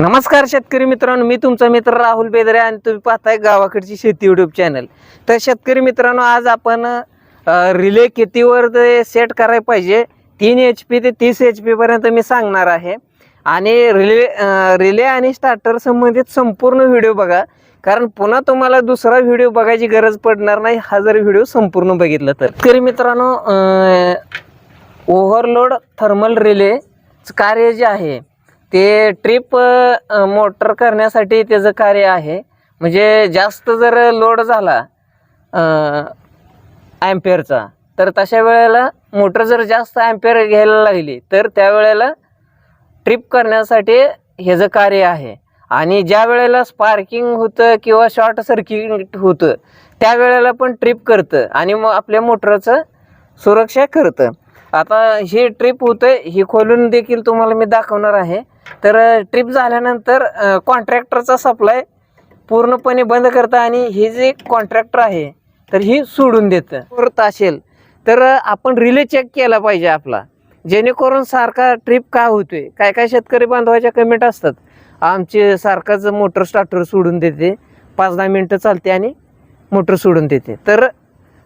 नमस्कार शेतकरी मित्रांनो मी तुमचा मित्र राहुल बेदरे आणि तुम्ही पाहताय गावाकडची शेती युट्यूब चॅनल तर शेतकरी मित्रांनो आज आपण रिले कितीवर ते सेट करायला पाहिजे? तीन एच पी ते तीस एच पी पर्यंत मी सांगणार आहे. आणि रिले रिले आणि स्टार्टर संबंधित संपूर्ण व्हिडिओ बघा. कारण पुन्हा तुम्हाला दुसरा व्हिडिओ बघायची गरज पडणार नाही हा जर व्हिडिओ संपूर्ण बघितला तर. शेतकरी मित्रांनो ओव्हरलोड थर्मल रिले कार्य जे आहे ते ट्रिप मोटर करण्यासाठी त्याचं कार्य आहे. म्हणजे जास्त जर लोड झाला ॲम्पेअरचा तर तशा वेळेला मोटर जर जास्त ॲम्पेअर घ्यायला लागली तर त्यावेळेला ट्रिप करण्यासाठी ह्याचं कार्य आहे. आणि ज्या वेळेला स्पार्किंग होतं किंवा शॉर्ट सर्किट होतं त्यावेळेला पण ट्रिप करतं आणि मग आपल्या मोटरचं सुरक्षा करतं. आता हे ट्रिप होतं ही खोलून देखील तुम्हाला मी दाखवणार आहे. तर ट्रिप झाल्यानंतर कॉन्ट्रॅक्टरचा सप्लाय पूर्णपणे बंद करतं आणि हे जे कॉन्ट्रॅक्टर आहे तर ही सोडून देतं. परत असेल तर आपण रिले चेक केला पाहिजे आपला. जेणेकरून सारखा ट्रिप का होतोय? काय काय शेतकरी बांधवाच्या कमेंट असतात. आमचे सारखाच मोटर स्टार्टर सोडून देते. पाच दहा मिनटं चालते आणि मोटर सोडून देते. तर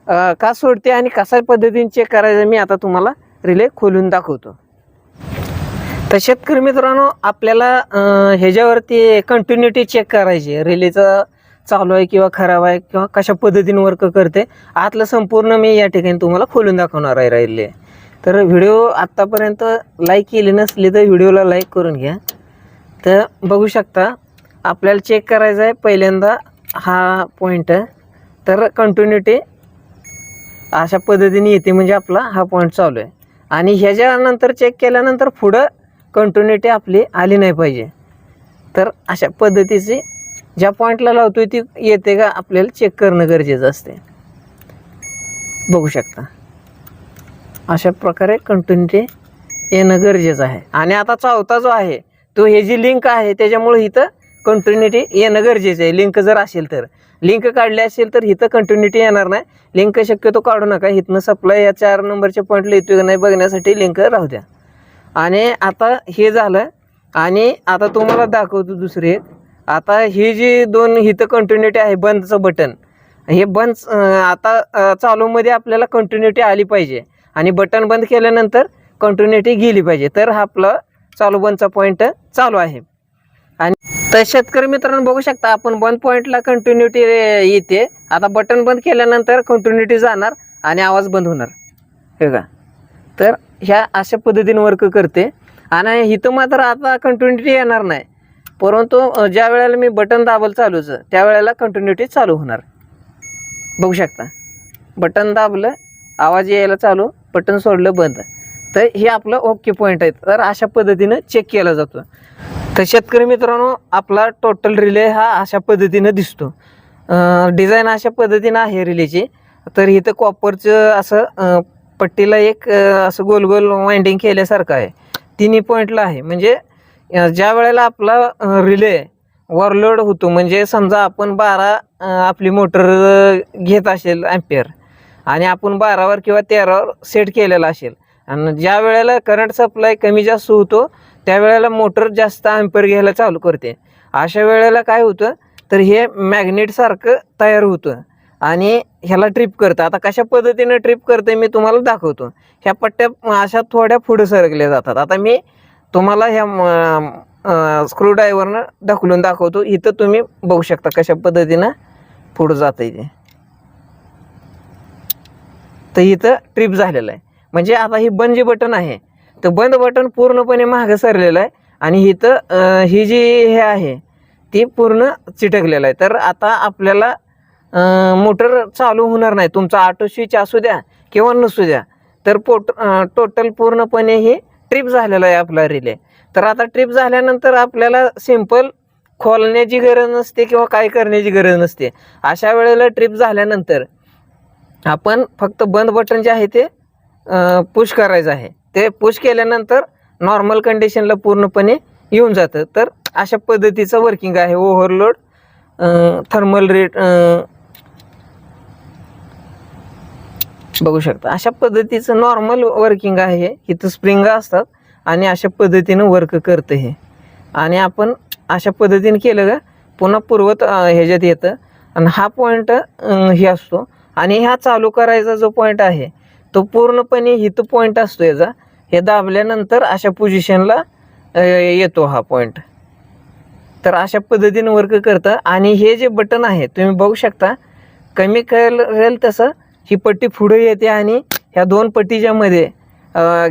का सोडते आणि कशा पद्धतीने चेक करायचं मी आता तुम्हाला रिले खोलून दाखवतो. तर शेतकरी मित्रांनो आपल्याला ह्याच्यावरती कंटिन्युटी चेक करायची रिलेचं चालू आहे किंवा खराब आहे किंवा कशा पद्धतीने वर्क करते आतलं संपूर्ण मी या ठिकाणी तुम्हाला खोलून दाखवणार आहे राहिले तर व्हिडिओ आत्तापर्यंत लाईक केली नसली तर व्हिडिओला लाईक करून घ्या. तर बघू शकता आपल्याला चेक करायचं आहे. पहिल्यांदा हा पॉईंट तर कंटिन्युटी अशा पद्धतीने येते म्हणजे आपला हा पॉईंट चालू आहे. आणि ह्याच्यानंतर चेक केल्यानंतर पुढं कंटिन्युटी आपली आली नाही पाहिजे. तर अशा पद्धतीची ज्या पॉईंटला लावतोय ती येते का? आपल्याला चेक करणं गरजेचं असते. बघू शकता. अशा प्रकारे कंटिन्युटी येणं गरजेचं आहे. आणि आता चौथा जो आहे तो हे जी लिंक आहे त्याच्यामुळे इथं कंटिन्युटी येणं गरजेचं आहे. लिंक जर असेल तर. लिंक काढली असेल तर इथं कंटिन्युटी येणार नाही. लिंक शक्यतो काढू नका. इथनं सप्लाय या चार नंबरच्या पॉईंटला येतोय की नाही बघण्यासाठी लिंक राहू द्या. आणि आता हे झालं. आणि आता तुम्हाला दाखवतो दुसरी आता ही जी दोन इथं कंटिन्युटी आहे बंदचं बटन हे बंद आता चालूमध्ये आपल्याला कंटिन्युटी आली पाहिजे. आणि बटन बंद केल्यानंतर कंटिन्युटी गेली पाहिजे. तर हा आपला चालू बंदचा पॉईंट चालू आहे. आणि तर शेतकरी मित्रांनो बघू शकता आपण बंद पॉईंटला कंटिन्युटी येते. आता बटन बंद केल्यानंतर कंटिन्युटी जाणार आणि आवाज बंद होणार. हे का तर ह्या अशा पद्धतीने वर्क करते. आणि इथं मात्र आता कंटिन्युटी येणार नाही. परंतु ज्या वेळेला मी बटन दाबल चालूच त्यावेळेला कंटिन्युटी चालू होणार. बघू शकता. बटन दाबलं आवाज यायला चालू बटन सोडलं बंद. तर हे आपलं ओके पॉईंट आहे. तर अशा पद्धतीनं चेक केला जातो. तर शेतकरी मित्रांनो आपला टोटल रिले हा अशा पद्धतीनं दिसतो. डिझाईन अशा पद्धतीनं आहे रिलेची तर इथं कॉपरचं असं पट्टीला एक असं गोल गोल वाइंडिंग केल्यासारखं आहे. तिन्ही पॉईंटला आहे. म्हणजे ज्या वेळेला आपला रिले वॉरलोड होतो म्हणजे समजा आपण बारा आपली मोटर घेत असेल ॲम्पेअर आणि आपण बारावर किंवा तेरावर सेट केलेला असेल आणि ज्या वेळेला करंट सप्लाय कमी जास्त होतो त्यावेळेला मोटर जास्त ॲम्पियर घ्यायला चालू करते. अशा वेळेला काय होतं? तर हे मॅग्नेटसारखं तयार होतं. आणि ह्याला ट्रिप करतं. आता कशा पद्धतीनं ट्रिप करते मी तुम्हाला दाखवतो. ह्या पट्ट्या अशा थोड्या पुढे सरकल्या जातात. आता मी तुम्हाला ह्या स्क्रूड्रायव्हरनं ढकलून दाखवतो. इथं तुम्ही बघू शकता कशा पद्धतीनं पुढं जातं इथे तर इथं ट्रिप झालेलं आहे. म्हणजे आता ही बंजी बटन आहे. तर बंद बटन पूर्णपणे मागं सरलेलं आहे. आणि इथं ही जी हे आहे ती पूर्ण चिटकलेलं आहे. तर आता आपल्याला मोटर चालू होणार नाही. तुमचा ऑटो स्विच असू द्या किंवा नसू द्या तर पोट टोटल पूर्णपणे ही ट्रिप झालेलं आहे आपला रिले. तर आता ट्रिप झाल्यानंतर आपल्याला सिंपल खोलण्याची गरज नसते किंवा काय करण्याची गरज नसते. अशा वेळेला ट्रिप झाल्यानंतर आपण फक्त बंद बटन जे आहे ते पुश करायचं आहे. ते पुश केल्यानंतर नॉर्मल कंडिशनला पूर्णपणे येऊन जातं. तर अशा पद्धतीचं वर्किंग आहे. ओव्हरलोड थर्मल रेट बघू शकता. अशा पद्धतीचं नॉर्मल वर्किंग आहे हे. इथं स्प्रिंग असतात आणि अशा पद्धतीनं वर्क करतं हे. आणि आपण अशा पद्धतीने केलं का पुन्हा पूर्वत ह्याच्यात येतं. आणि हा पॉईंट हे असतो. आणि ह्या चालू करायचा जो पॉईंट आहे तो पूर्णपणे हिथं पॉईंट असतो याचा. हे दाबल्यानंतर अशा पोझिशनला येतो हा पॉईंट तर अशा पद्धतीने वर्क करतं. आणि हे जे बटन आहे तुम्ही बघू शकता कमी करेल तसं ही पट्टी पुढे येते आणि ह्या दोन पट्टीच्या मध्ये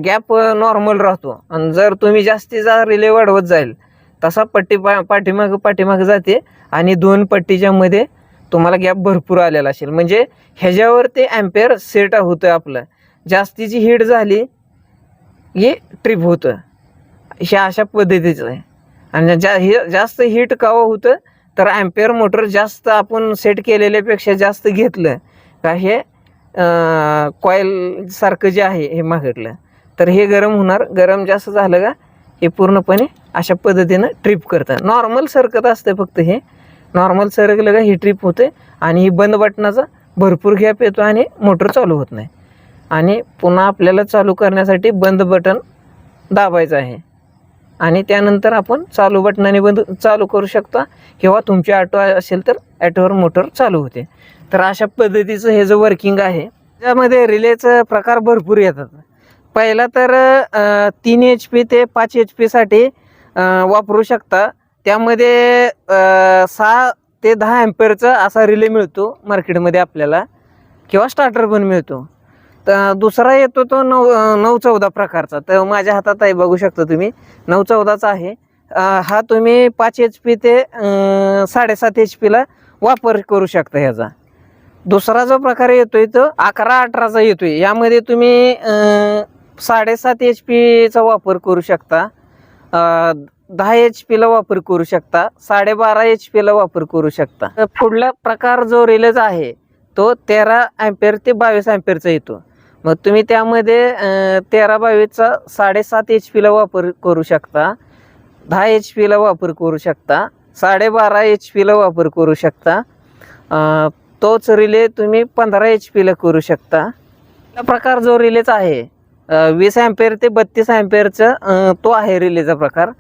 गॅप नॉर्मल राहतो. आणि जर तुम्ही जास्तीचा रिले वाढवत जाईल तसा पट्टी पा पाठीमागं पाठीमागं जाते आणि दोन पट्टीच्या मध्ये तुम्हाला गॅप भरपूर आलेला असेल. म्हणजे ह्याच्यावर ते ॲम्पेअर सेट होतं आपलं. जास्तीची हीट झाली हे ट्रिप होतं हे अशा पद्धतीचं आहे. आणि जा हे जास्त हीट कावं होतं तर ॲम्पेअर मोटर जास्त आपण सेट केलेल्यापेक्षा जास्त घेतलं. का हे कॉईलसारखं जे आहे हे मागटलं तर हे गरम होणार. गरम जास्त झालं का हे पूर्णपणे अशा पद्धतीनं ट्रिप करतं नॉर्मल सरकत असतं फक्त हे. नॉर्मल सरकलं का ही ट्रिप होते आणि ही बंद बटनाचा भरपूर गॅप येतो आणि मोटर चालू होत नाही. आणि पुन्हा आपल्याला चालू करण्यासाठी बंद बटन दाबायचं आहे. आणि त्यानंतर आपण चालू बटनाने बंद चालू करू शकता. किंवा तुमची ॲटो असेल तर ॲटोवर मोटर चालू होते. तर अशा पद्धतीचं हे जो वर्किंग आहे त्यामध्ये रिलेचं प्रकार भरपूर येतात. पहिला तर तीन एच पी ते पाच एच पीसाठी वापरू शकता. त्यामध्ये सहा ते दहा ॲम्पेअरचा असा रिले मिळतो मार्केटमध्ये आपल्याला. किंवा स्टार्टर पण मिळतो. तर दुसरा येतो तो नऊ नऊ चौदा प्रकारचा. तर माझ्या हातात आहे बघू शकता तुम्ही. नऊ चौदाचा आहे. हा तुम्ही पाच एच पी ते साडेसात एच पीला वापर करू शकता ह्याचा. दुसरा जो प्रकार येतोय तो अकरा अठराचा येतोय. यामध्ये तुम्ही साडेसात एच पीचा वापर करू शकता. दहा एच पीला वापर करू शकता साडेबारा एच पीला वापर करू शकता. तर पुढला प्रकार जो रिलेज आहे तो तेरा ॲम्पेअर ते बावीस ॲम्पेअरचा येतो. मग तुम्ही त्यामध्ये तेरा बावीसचा साडेसात एच पीला वापर करू शकता दहा एच पीला वापर करू शकता साडेबारा एच पीला वापर करू शकता तोच रिले तुम्ही पंधरा एच पीला करू शकता. हा प्रकार जो रिलेचा आहे वीस ॲम्पेअर ते बत्तीस ॲम्पेअरचा तो आहे रिलेचा प्रकार.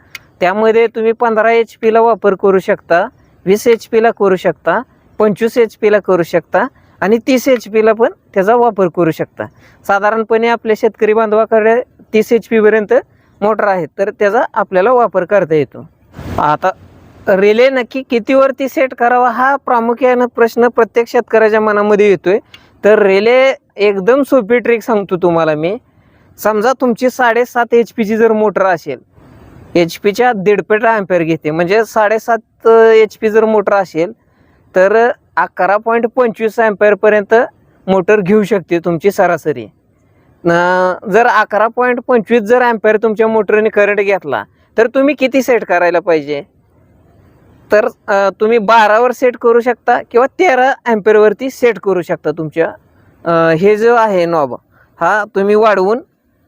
त्यामध्ये तुम्ही पंधरा एच पीला वापर करू शकता वीस एच पीला करू शकता पंचवीस एच पीला करू शकता आणि तीस एच पीला पण त्याचा वापर करू शकता. साधारणपणे आपल्या शेतकरी बांधवाकडे तीस एच पीपर्यंत मोटर आहेत तर त्याचा आपल्याला वापर करता येतो. आता रिले नक्की कितीवरती सेट करावा हा प्रामुख्यानं प्रश्न प्रत्येक शेतकऱ्याच्या मनामध्ये येतोय. तर रिले एकदम सोपी ट्रिक सांगतो तुम्हाला मी. समजा तुमची साडेसात एच पीची जर मोटर असेल एच पीच्या दीडपट अँपेअर घेते. म्हणजे साडेसात एच पी जर मोटर असेल तर अकरा पॉईंट पंचवीस अँपेअरपर्यंत मोटर घेऊ शकते तुमची सरासरी. न- जर अकरा पॉईंट पंचवीस जर अँपेअर तुमच्या मोटरने करंट घेतला तर तुम्ही किती सेट करायला पाहिजे? तर तुम्ही बारावर सेट करू शकता किंवा तेरा अँपेअरवरती सेट करू शकता तुमच्या हे जो आहे नॉब हा तुम्ही वाढवून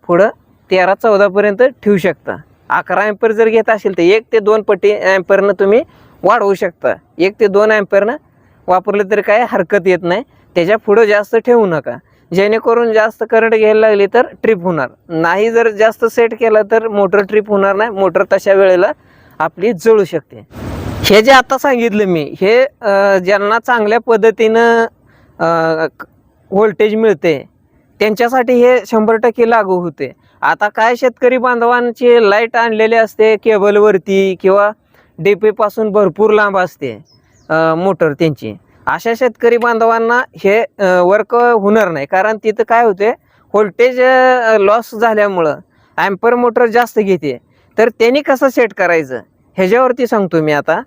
पुढं तेरा चौदापर्यंत ठेवू शकता. अकरा अँपर जर घेत असेल तर एक ते दोन पटी अँपरनं तुम्ही वाढवू शकता. एक ते दोन अँपरनं वापरलं तरी काय हरकत येत नाही. त्याच्या पुढं जास्त ठेवू नका. जेणेकरून जास्त करंट घ्यायला लागली तर ट्रिप होणार. नाही जर जास्त सेट केला तर मोटर ट्रिप होणार नाही. मोटर तशा वेळेला आपली जळू शकते. हे जे आता सांगितलं मी हे ज्यांना चांगल्या पद्धतीनं व्होल्टेज मिळते त्यांच्यासाठी हे शंभर टक्के लागू होते. आता काय शेतकरी बांधवांची लाइट आणलेली असते केबलवरती किंवा डी भरपूर लांब असते मोटर त्यांची. अशा शेतकरी बांधवांना हे वर्क होणार नाही. कारण तिथं काय होते व्होल्टेज लॉस झाल्यामुळं ॲम्पर मोटर जास्त घेते. तर त्यांनी कसं सेट करायचं? ह्याच्यावरती सांगतो मी आता.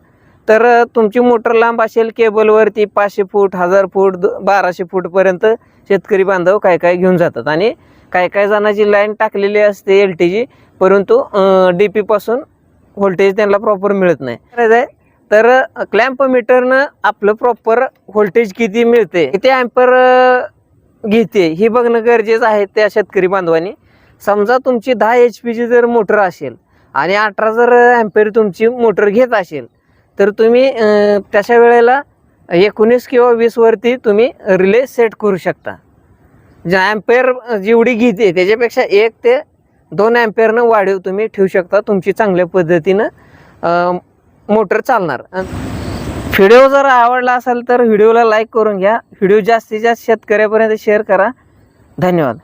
तर तुमची मोटर लांब असेल केबलवरती पाचशे फूट हजार फूट द- बाराशे फूटपर्यंत शेतकरी बांधव काय काय घेऊन जातात. आणि काय काय जणांची लाईन टाकलेली असते एल टी जी परंतु डी पीपासून व्होल्टेज त्यांना प्रॉपर मिळत नाही. करायचं आहे तर क्लॅम्प मीटरनं आपलं प्रॉपर व्होल्टेज किती मिळते किती ॲम्पर घेते हे बघणं गरजेचं आहे त्या शेतकरी बांधवांनी. समजा तुमची दहा एच पीची जर मोटर असेल आणि अठरा जर ॲम्पेअर तुमची मोटर घेत असेल तर तुम्ही त्याशा तशा वेळेला एकोणीस किंवा वीसवरती तुम्ही रिले सेट करू शकता. ज्या ॲम्पेअर जेवढी घेते त्याच्यापेक्षा एक ते दोन ॲम्पेअरनं वाढीव तुम्ही ठेवू शकता. तुमची चांगल्या पद्धतीनं मोटर चालणार. व्हिडिओ जर आवडला असेल तर व्हिडिओला लाईक करून घ्या. व्हिडिओ जास्तीत जास्त शेतकऱ्यापर्यंत शेअर करा. धन्यवाद.